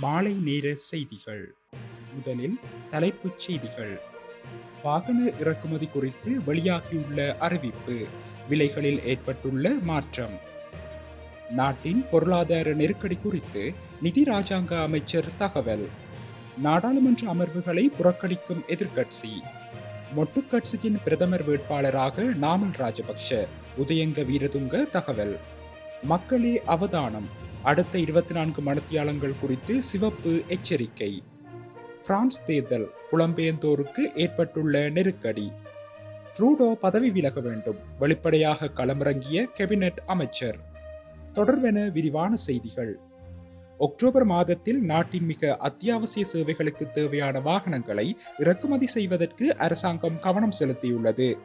மாலை நேர செய்திகள். முதலில் தலைப்புச் செய்திகள். வாகன இறக்குமதி குறித்து வெளியாகியுள்ள அறிவிப்பு. விலைகளில் ஏற்பட்டுள்ள மாற்றம். நாட்டின் பொருளாதார நெருக்கடி குறித்து நிதி ராஜாங்க அமைச்சர் தகவல். நாடாளுமன்ற அமர்வுகளை புறக்கணிக்கும் எதிர்க்கட்சி. மொட்டு கட்சியின் பிரதமர் வேட்பாளராக நாமல் ராஜபக்ஷ. உதயங்க வீரதுங்க தகவல். மக்களே அவதானம். அடுத்த இருபத்தி நான்கு மணித்தியாலங்கள் குறித்து சிவப்பு எச்சரிக்கை. பிரான்ஸ் தேர்தல் புலம்பெயர்ந்தோருக்கு ஏற்பட்டுள்ள நெருக்கடி. ட்ரூடோ பதவி விலக வேண்டும். வெளிப்படையாக களமிறங்கிய கேபினெட் அமைச்சர். தொடர்வென விரிவான செய்திகள். அக்டோபர் மாதத்தில் நாட்டின் மிக அத்தியாவசிய சேவைகளுக்கு தேவையான வாகனங்களை இறக்குமதி செய்வதற்கு அரசாங்கம் கவனம் செலுத்தியுள்ளது.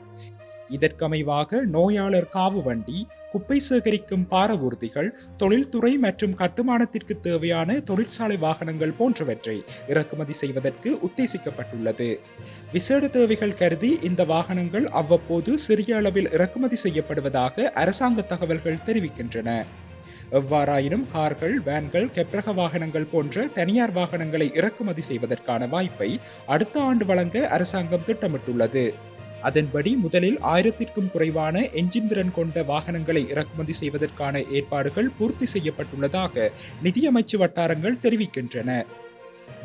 இதற்கமைவாக நோயாளர் காவு வண்டி குப்பை சேகரிக்கும் பாரவூர்திகள் தொழில்துறை மற்றும் கட்டுமானத்திற்கு தேவையான தொழிற்சாலை வாகனங்கள் போன்றவற்றை இறக்குமதி செய்வதற்கு உத்தேசிக்கப்பட்டுள்ளது. விசேட தேவைகள் கருதி இந்த வாகனங்கள் அவ்வப்போது சிறிய அளவில் இறக்குமதி செய்யப்படுவதாக அரசாங்க தகவல்கள் தெரிவிக்கின்றன. எவ்வாறாயினும் கார்கள் வேன்கள் கெப்ரக வாகனங்கள் போன்ற தனியார் வாகனங்களை இறக்குமதி செய்வதற்கான வாய்ப்பை அடுத்த ஆண்டு வழங்க அரசாங்கம் திட்டமிட்டுள்ளது. அதன்படி முதலில் ஆயிரத்திற்கும் குறைவான என்ஜின் திறன் கொண்ட வாகனங்களை இறக்குமதி செய்வதற்கான ஏற்பாடுகள் பூர்த்தி செய்யப்பட்டுள்ளதாக நிதியமைச்சு வட்டாரங்கள் தெரிவிக்கின்றன.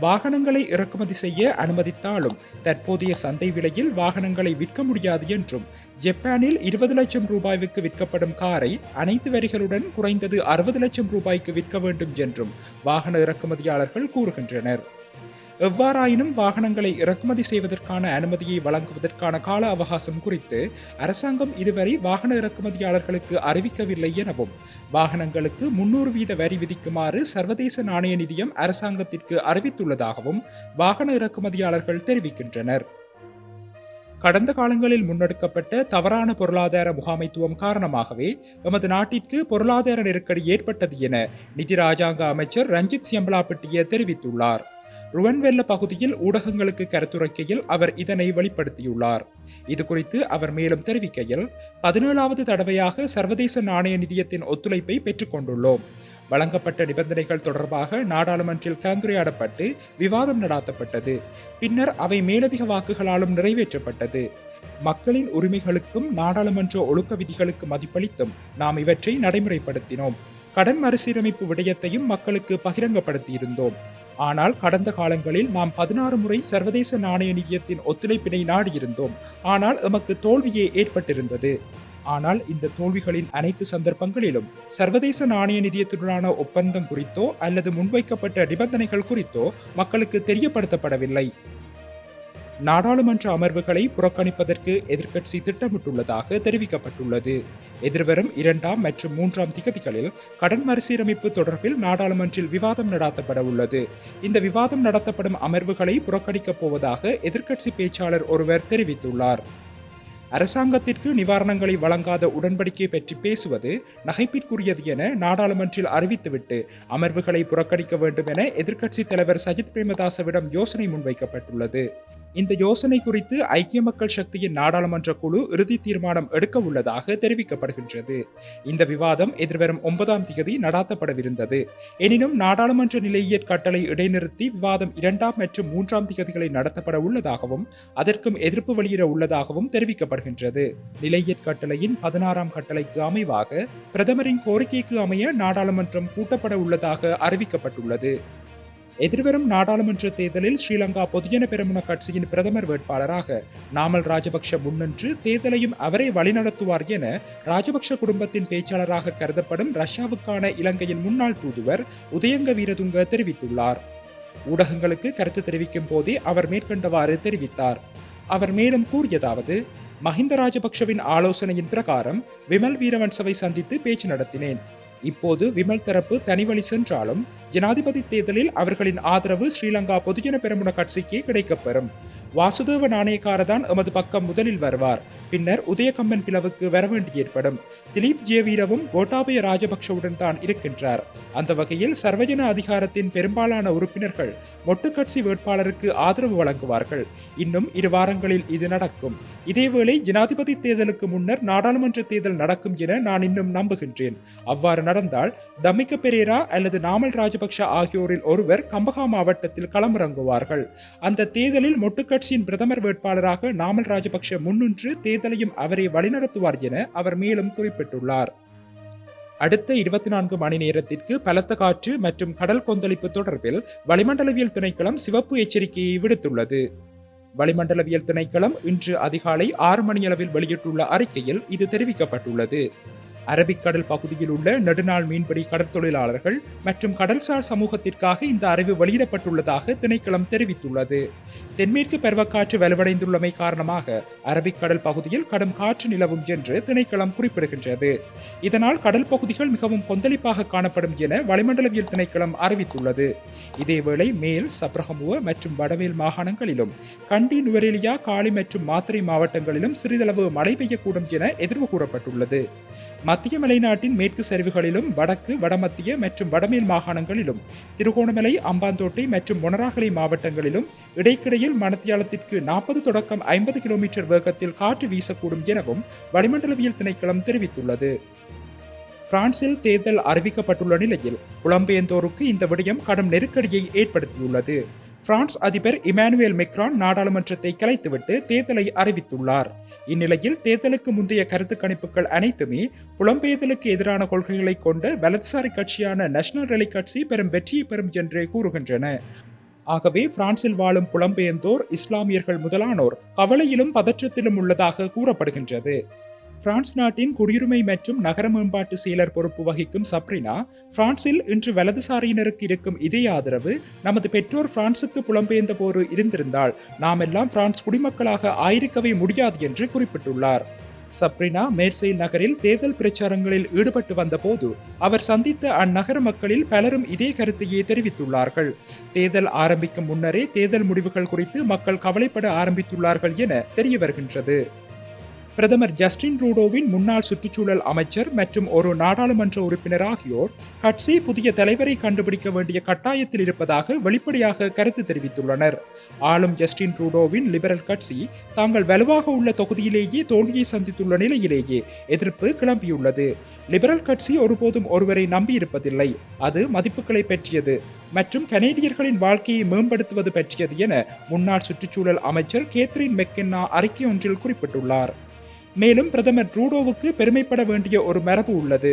வாகனங்களை இறக்குமதி செய்ய அனுமதித்தாலும் தற்போதைய சந்தை விலையில் வாகனங்களை விற்க முடியாது என்றும் ஜப்பானில் இருபது லட்சம் ரூபாய்க்கு விற்கப்படும் காரை அனைத்து வரிகளுடன் குறைந்தது அறுபது லட்சம் ரூபாய்க்கு விற்க வேண்டும் என்றும் வாகன இறக்குமதியாளர்கள் கூறுகின்றனர். எவ்வாறாயினும் வாகனங்களை இறக்குமதி செய்வதற்கான அனுமதியை வழங்குவதற்கான கால அவகாசம் குறித்து அரசாங்கம் இதுவரை வாகன இறக்குமதியாளர்களுக்கு அறிவிக்கவில்லை எனவும் வாகனங்களுக்கு முன்னூறு வீத வரி விதிக்குமாறு சர்வதேச நாணய நிதியம் அரசாங்கத்திற்கு அறிவித்துள்ளதாகவும் வாகன இறக்குமதியாளர்கள் தெரிவிக்கின்றனர். கடந்த காலங்களில் முன்னெடுக்கப்பட்ட தவறான பொருளாதார முகாமைத்துவம் காரணமாகவே எமது நாட்டிற்கு பொருளாதார நெருக்கடி ஏற்பட்டது என நிதி ராஜாங்க அமைச்சர் ரஞ்சித் சியம்பலாப்பட்டிய தெரிவித்துள்ளார். ருவன்வெல்ல பகுதியில் ஊடகங்களுக்கு கருத்துரைக்கையில் அவர் இதனை வெளிப்படுத்தியுள்ளார். இது குறித்து அவர் மேலும் தெரிவிக்கையில் பதினேழாவது தடவையாக சர்வதேச நாணய நிதியத்தின் ஒத்துழைப்பை பெற்றுக் கொண்டுள்ளோம் வழங்கப்பட்ட நிபந்தனைகள் தொடர்பாக நாடாளுமன்றில் கலந்துரையாடப்பட்டு விவாதம் நடாத்தப்பட்டது. பின்னர் அவை மேலதிக வாக்குகளாலும் நிறைவேற்றப்பட்டது. மக்களின் உரிமைகளுக்கும் நாடாளுமன்ற ஒழுக்க விதிகளுக்கு மதிப்பளித்தும் நாம் இவற்றை நடைமுறைப்படுத்தினோம். கடன் மறுசீரமைப்பு விடயத்தையும் மக்களுக்கு பகிரங்கப்படுத்தியிருந்தோம். ஆனால் கடந்த காலங்களில் நாம் பதினாறு முறை சர்வதேச நாணய நிதியத்தின் ஒத்துழைப்பினை நாடியிருந்தோம். ஆனால் எமக்கு தோல்வியே ஏற்பட்டிருந்தது. ஆனால் இந்த தோல்விகளின் அனைத்து சந்தர்ப்பங்களிலும் சர்வதேச நாணய நிதியத்துடனான ஒப்பந்தம் குறித்தோ அல்லது முன்வைக்கப்பட்ட நிபந்தனைகள் குறித்தோ மக்களுக்கு தெரியப்படுத்தப்படவில்லை. நாடாளுமன்ற அமர்வுகளை புறக்கணிப்பதற்கு எதிர்க்கட்சி திட்டமிட்டுள்ளதாக தெரிவிக்கப்பட்டுள்ளது. எதிர்வரும் இரண்டாம் மற்றும் மூன்றாம் திகதிகளில் கடன் மறுசீரமைப்பு தொடர்பில் நாடாளுமன்றில் விவாதம் நடாத்தப்பட உள்ளது. இந்த விவாதம் நடத்தப்படும் அமர்வுகளை புறக்கணிக்கப் போவதாக எதிர்க்கட்சி பேச்சாளர் ஒருவர் தெரிவித்துள்ளார். அரசாங்கத்திற்கு நிவாரணங்களை வழங்காத உடன்படிக்கை பற்றி பேசுவது நகைப்பிற்குரியது என நாடாளுமன்றில் அறிவித்துவிட்டு அமர்வுகளை புறக்கணிக்க வேண்டும் என எதிர்க்கட்சித் தலைவர் சஜித் பிரேமதாசவிடம் யோசனை முன்வைக்கப்பட்டுள்ளது. இந்த யோசனை குறித்து ஐக்கிய மக்கள் சக்தியின் நாடாளுமன்ற குழு இறுதி தீர்மானம் எடுக்க உள்ளதாக தெரிவிக்கப்படுகின்றது. இந்த விவாதம் எதிர்வரும் ஒன்பதாம் தேதி நடாத்தப்படவிருந்தது. எனினும் நாடாளுமன்ற நிலையியற் கட்டளை இடைநிறுத்தி விவாதம் இரண்டாம் மற்றும் மூன்றாம் தேதிகளை நடத்தப்பட உள்ளதாகவும் அதற்கும் எதிர்ப்பு வெளியிட உள்ளதாகவும் தெரிவிக்கப்படுகின்றது. நிலையியற் கட்டளையின் பதினாறாம் கட்டளைக்கு அமைவாக பிரதமரின் கோரிக்கைக்கு அமைய நாடாளுமன்றம் கூட்டப்பட உள்ளதாக அறிவிக்கப்பட்டுள்ளது. எதிர்வரும் நாடாளுமன்ற தேர்தலில் ஸ்ரீலங்கா பொதுஜன பெருமுன கட்சியின் பிரதமர் வேட்பாளராக நாமல் ராஜபக்ஷ முன்னின்று தேர்தலையும் அவரே வழிநடத்துவார் என ராஜபக்ஷ குடும்பத்தின் பேச்சாளராக கருதப்படும் ரஷ்யாவுக்கான இலங்கையின் முன்னாள் தூதுவர் உதயங்க வீரதுங்க தெரிவித்துள்ளார். ஊடகங்களுக்கு கருத்து தெரிவிக்கும் போதே அவர் மேற்கண்டவாறு தெரிவித்தார். அவர் மேலும் கூறியதாவது மஹிந்த ராஜபக்ஷவின் ஆலோசனையின் பிரகாரம் விமல் வீரவன்சவை சந்தித்து பேச்சு நடத்தினேன். இப்போது விமல் தரப்பு தனிவழி சென்றாலும் ஜனாதிபதி தேர்தலில் அவர்களின் ஆதரவு ஸ்ரீலங்கா பொதுஜன பெரமுன கட்சிக்கு கிடைக்கப்பெறும். வாசுதேவ நாணயக்கார தான் எமது பக்கம் முதலில் வருவார். பின்னர் உதயகம்மன் பிளவுக்கு வரவேண்டி ஏற்படும். திலீப் ஜேவீரவும் கோட்டாபய ராஜபக்ஷவுடன் தான் இருக்கின்றார். அந்த வகையில் சர்வஜன அதிகாரத்தின் பெரும்பாலான உறுப்பினர்கள் மொட்டுக்கட்சி வேட்பாளருக்கு ஆதரவு வழங்குவார்கள். இன்னும் இரு வாரங்களில் இது நடக்கும். இதேவேளை ஜனாதிபதி தேர்தலுக்கு முன்னர் நாடாளுமன்ற தேர்தல் நடக்கும் என நான் இன்னும் நம்புகின்றேன். அவ்வாறு நடந்தால் தமிக்க பெரேரா அல்லது நாமல் ராஜபக்ஷ ஆகியோரில் ஒருவர் கம்பகா மாவட்டத்தில் களமிறங்குவார்கள். அந்த தேர்தலில் மொட்டுக்கட்சி கட்சியின் பிரதமர் வேட்பாளராக நாமல் ராஜபக்ஷ முன்னின்று தேர்தலையும் அவரை வழிநடத்துவார் என அவர் மேலும் குறிப்பிட்டுள்ளார். அடுத்த இருபத்தி நான்கு மணி நேரத்திற்கு பலத்த காற்று மற்றும் கடல் கொந்தளிப்பு தொடர்பில் வளிமண்டலவியல் திணைக்களம் சிவப்பு எச்சரிக்கையை விடுத்துள்ளது. வளிமண்டலவியல் திணைக்களம் இன்று அதிகாலை ஆறு மணியளவில் வெளியிட்டுள்ள அறிக்கையில் இது தெரிவிக்கப்பட்டுள்ளது. அரபிக்கடல் பகுதியில் உள்ள நெடுநாள் மீன்பிடி கடற்தொழிலாளர்கள் மற்றும் கடல்சார் சமூகத்திற்காக இந்த அறிவு வெளியிடப்பட்டுள்ளதாக திணைக்களம் தெரிவித்துள்ளது. தென்மேற்கு பருவக்காற்று வலுவடைந்துள்ளமை காரணமாக அரபிக்கடல் பகுதியில் கடும் காற்று நிலவும் என்று திணைக்களம் குறிப்பிடுகின்றது. இதனால் கடல் பகுதிகள் மிகவும் கொந்தளிப்பாக காணப்படும் என வளிமண்டலவியல் திணைக்களம் அறிவித்துள்ளது. இதேவேளை மேல் சப்ரகமுவ மற்றும் வடமேல் மாகாணங்களிலும் கண்டி நுவரெலியா காலி மற்றும் மாத்திரை மாவட்டங்களிலும் சிறிதளவு மழை பெய்யக்கூடும் என எதிர்வு கூறப்பட்டுள்ளது. மத்திய மலைநாட்டின் மேற்கு சரிவுகளிலும் வடக்கு வடமத்திய மற்றும் வடமேல் மாகாணங்களிலும் திருகோணமலை அம்பாந்தோட்டை மற்றும் மொனராகலை மாவட்டங்களிலும் இடைக்கிடையில் மணத்தியாலத்திற்கு நாற்பது தொடக்கம் ஐம்பது கிலோமீட்டர் வேகத்தில் காற்று வீசக்கூடும் எனவும் வளிமண்டலவியல் திணைக்களம் தெரிவித்துள்ளது. பிரான்சில் தேர்தல் அறிவிக்கப்பட்டுள்ள நிலையில் புலம்பெயர்ந்தோருக்கு இந்த விடயம் கடும் நெருக்கடியை ஏற்படுத்தியுள்ளது. பிரான்ஸ் அதிபர் இமானுவேல் மெக்ரான் நாடாளுமன்றத்தை கலைத்துவிட்டு தேர்தலை அறிவித்துள்ளார். இந்நிலையில் தேர்தலுக்கு முந்தைய கருத்து கணிப்புகள் அனைத்துமே புலம்பெயர்தலுக்கு எதிரான கொள்கைகளை கொண்ட வலதுசாரி கட்சியான நேஷனல் ரெலி கட்சி பெரும் வெற்றியை பெறும் என்றே கூறுகின்றன. ஆகவே பிரான்சில் வாழும் புலம்பெயர்ந்தோர் இஸ்லாமியர்கள் முதலானோர் கவலையிலும் பதற்றத்திலும் உள்ளதாக கூறப்படுகின்றது. பிரான்ஸ் நாட்டின் குடியுரிமை மற்றும் நகர மேம்பாட்டு செயலர் பொறுப்பு வகிக்கும் சப்ரினா பிரான்சில் இன்று வலதுசாரியினருக்கு இருக்கும் இதே ஆதரவு நமது பெற்றோர் பிரான்சுக்கு புலம்பெயர்ந்த போது இருந்திருந்தால் நாம் எல்லாம் பிரான்ஸ் குடிமக்களாக ஆயிருக்கவே முடியாது என்று குறிப்பிட்டுள்ளார். சப்ரினா மேர்செயில் நகரில் தேர்தல் பிரச்சாரங்களில் ஈடுபட்டு வந்தபோது அவர் சந்தித்த அந்நகர மக்களில் பலரும் இதே கருத்தையே தெரிவித்துள்ளார்கள். தேர்தல் ஆரம்பிக்கும் முன்னரே தேர்தல் முடிவுகள் குறித்து மக்கள் கவலைப்பட ஆரம்பித்துள்ளார்கள் என தெரிய வருகின்றது பிரதமர் ஜஸ்டின் ரூடோவின் முன்னாள் சுற்றுச்சூழல் அமைச்சர் மற்றும் ஒரு நாடாளுமன்ற உறுப்பினர் ஆகியோர் கட்சி புதிய தலைவரை கண்டுபிடிக்க வேண்டிய கட்டாயத்தில் இருப்பதாக வெளிப்படையாக கருத்து தெரிவித்துள்ளனர். ஆளும் ஜஸ்டின் ரூடோவின் லிபரல் கட்சி தாங்கள் வலுவாக உள்ள தொகுதியிலேயே தோல்வியை சந்தித்துள்ள நிலையிலேயே எதிர்ப்பு கிளம்பியுள்ளது. லிபரல் கட்சி ஒருபோதும் ஒருவரை நம்பியிருப்பதில்லை. அது மதிப்புகளை பற்றியது மற்றும் கனேடியர்களின் வாழ்க்கையை மேம்படுத்துவது பற்றியது என முன்னாள் சுற்றுச்சூழல் அமைச்சர் கேத்ரின் மெக்கென்னா அறிக்கை ஒன்றில் குறிப்பிட்டுள்ளார். மேலும் பிரதமர் ட்ரூடோவுக்கு பெருமைப்பட வேண்டிய ஒரு மரபு உள்ளது.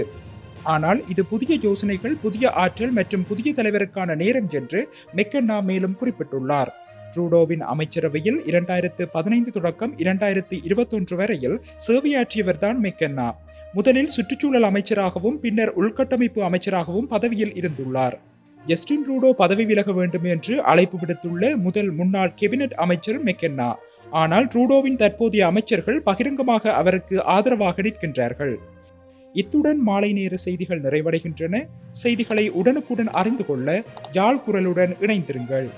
ஆனால் இது புதிய யோசனைகள் புதிய ஆற்றல் மற்றும் புதிய தலைவருக்கான நேரம் என்று மெக்கன்னா மேலும் குறிப்பிட்டுள்ளார். ட்ரூடோவின் அமைச்சரவையில் இரண்டாயிரத்து பதினைந்து தொடக்கம் இரண்டாயிரத்து இருபத்தொன்று வரையில் சேவையாற்றியவர்தான் மெக்கன்னா. முதலில் சுற்றுச்சூழல் அமைச்சராகவும் பின்னர் உள்கட்டமைப்பு அமைச்சராகவும் பதவியில் இருந்துள்ளார். ஜஸ்டின் ட்ரூடோ பதவி விலக வேண்டும் என்று அழைப்பு விடுத்துள்ள முதல் முன்னாள் கெபினட் அமைச்சர் மெக்கென்னா. ஆனால் ட்ரூடோவின் தற்போதைய அமைச்சர்கள் பகிரங்கமாக அவருக்கு ஆதரவாக நிற்கின்றார்கள். இத்துடன் மாலை நேர செய்திகள் நிறைவடைகின்றன. செய்திகளை உடனுக்குடன் அறிந்து கொள்ள யாழ் குரலுடன் இணைந்திருங்கள்.